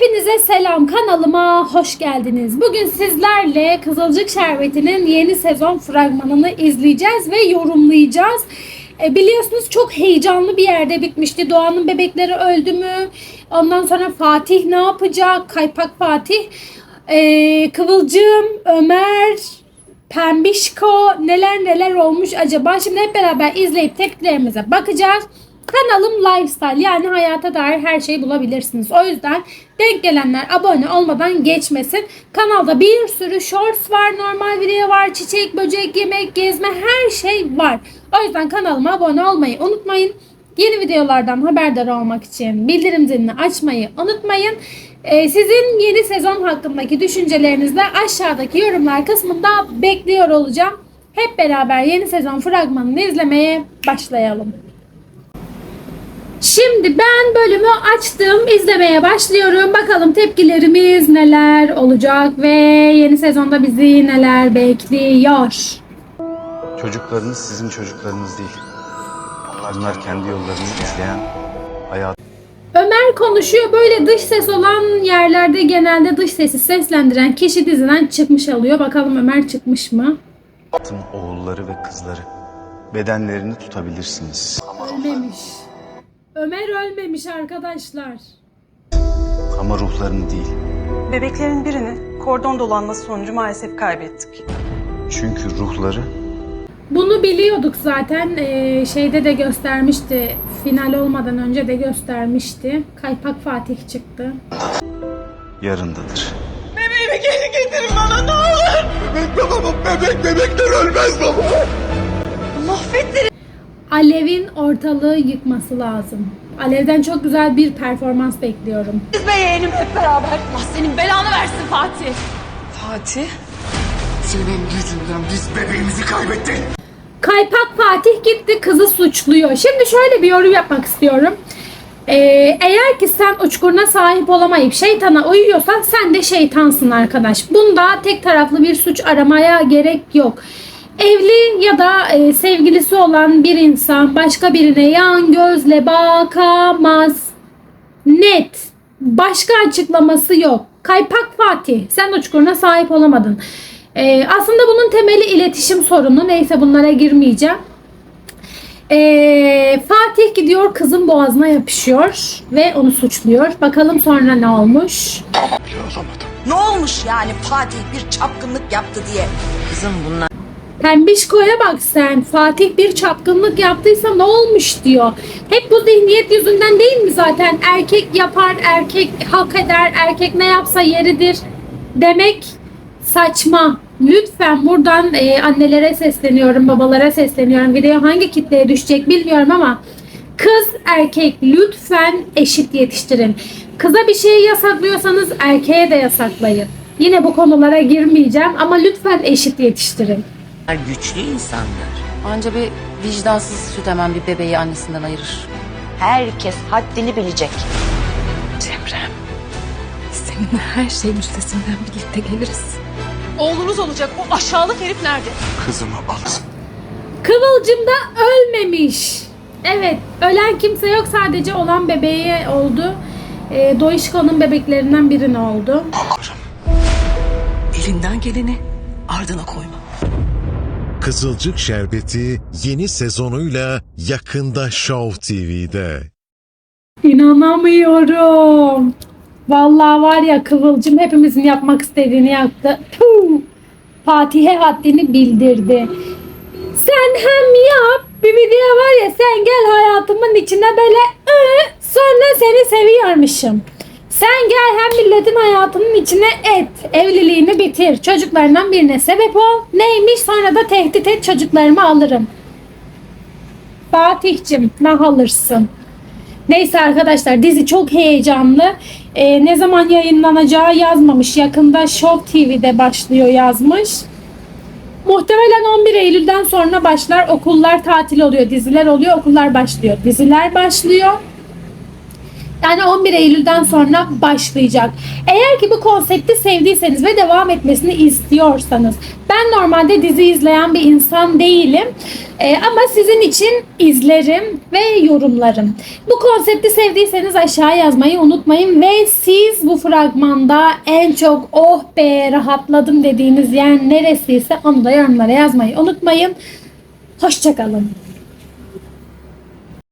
Hepinize selam kanalıma hoş geldiniz. Bugün sizlerle Kızılcık Şerbeti'nin yeni sezon fragmanını izleyeceğiz ve yorumlayacağız. E, biliyorsunuz çok heyecanlı bir yerde bitmişti. Doğan'ın bebekleri öldü mü? Ondan sonra Fatih ne yapacak? Kaypak Fatih. E, Kıvılcım, Ömer, Pembişko neler neler olmuş acaba? Şimdi hep beraber izleyip tepkilerimize bakacağız. Kanalım Lifestyle yani hayata dair her şeyi bulabilirsiniz. O yüzden denk gelenler abone olmadan geçmesin. Kanalda bir sürü shorts var, normal video var, çiçek, böcek, yemek, gezme her şey var. O yüzden kanalıma abone olmayı unutmayın. Yeni videolardan haberdar olmak için bildirim zilini açmayı unutmayın. Ee, sizin yeni sezon hakkındaki düşüncelerinizi de aşağıdaki yorumlar kısmında bekliyor olacağım. Hep beraber yeni sezon fragmanını izlemeye başlayalım. Şimdi ben bölümü açtım, izlemeye başlıyorum. Bakalım tepkilerimiz neler olacak ve yeni sezonda bizi neler bekliyor. Çocuklarınız sizin çocuklarınız değil. Onlar kendi yollarını izleyen, hayat Ömer konuşuyor. Böyle dış ses olan yerlerde genelde dış sesi seslendiren kişi diziden çıkmış oluyor. Bakalım Ömer çıkmış mı? Hayatın oğulları ve kızları. Bedenlerini tutabilirsiniz. Ölmemiş. Ömer ölmemiş arkadaşlar. Ama ruhlarını değil. Bebeklerin birini kordon dolanması sonucu maalesef kaybettik. Çünkü ruhları Bunu biliyorduk zaten. Ee, şeyde de göstermişti. Final olmadan önce de göstermişti. Kaypak Fatih çıktı. yarındadır. Alev'in ortalığı yıkması lazım. Alev'den çok güzel bir performans bekliyorum. Allah senin belanı versin Fatih. Fatih? Senin yüzünden biz bebeğimizi kaybettik. Kaypak Fatih gitti kızı suçluyor. Şimdi şöyle bir yorum yapmak istiyorum. Ee, eğer ki sen uçkuruna sahip olamayıp şeytana uyuyorsan sen de şeytansın arkadaş. Bunda tek taraflı bir suç aramaya gerek yok. Evli ya da e, sevgilisi olan bir insan başka birine yan gözle bakamaz. Net. Başka açıklaması yok. Kaypak Fatih. Sen uçkuruna sahip olamadın. Ee, aslında bunun temeli iletişim sorunu. Neyse bunlara girmeyeceğim. Ee, Fatih gidiyor kızın boğazına yapışıyor ve onu suçluyor. Bakalım sonra ne olmuş? Ne olmuş yani Fatih bir çapkınlık yaptı diye? Kızım bunlar Pembişko'ya bak sen. Fatih bir çapkınlık yaptıysa ne olmuş diyor. Hep bu zihniyet yüzünden değil mi zaten? Erkek yapar, erkek hak eder, erkek ne yapsa yeridir demek saçma. Lütfen buradan e, annelere sesleniyorum, babalara sesleniyorum. Video hangi kitleye düşecek bilmiyorum ama kız erkek lütfen eşit yetiştirin. Kıza bir şey yasaklıyorsanız erkeğe de yasaklayın. Yine bu konulara girmeyeceğim ama lütfen eşit yetiştirin. Güçlü insanlar. Anca bir vicdansız süt hemen bir bebeği annesinden ayırır. Herkes haddini bilecek. Cemrem. Seninle her şeyin üstesinden birlikte geliriz. Oğlunuz olacak o aşağılık herif nerede? Kızımı al. Kıvılcım da ölmemiş. Evet, ölen kimse yok. Sadece olan bebeği oldu. E, Doişko'nun bebeklerinden birine oldu. Elinden geleni ardına koyma. Kızılcık Şerbeti yeni sezonuyla yakında Show TV'de. İnanamıyorum. Vallahi var ya Kıvılcım hepimizin yapmak istediğini yaptı. Puh! Fatih'e haddini bildirdi. Sen hem yap bir video var ya sen gel hayatımın içine böyle ı, sonra seni seviyormuşum. Sen gel hem milletin hayatının içine et. Evliliğini bitir. Çocuklarından birine sebep ol. Neymiş sonra da tehdit et çocuklarımı alırım. Fatih'cim ne alırsın? Neyse arkadaşlar dizi çok heyecanlı. Ee, ne zaman yayınlanacağı yazmamış. Yakında Show TV'de başlıyor yazmış. Muhtemelen 11 Eylül'den sonra başlar. Okullar tatil oluyor. Diziler oluyor. Okullar başlıyor. Diziler başlıyor. Yani 11 Eylül'den sonra başlayacak. Eğer ki bu konsepti sevdiyseniz ve devam etmesini istiyorsanız ben normalde dizi izleyen bir insan değilim. Ee, ama sizin için izlerim ve yorumlarım. Bu konsepti sevdiyseniz aşağı yazmayı unutmayın ve siz bu fragmanda en çok oh be rahatladım dediğiniz yer neresiyse onu da yorumlara yazmayı unutmayın. Hoşçakalın.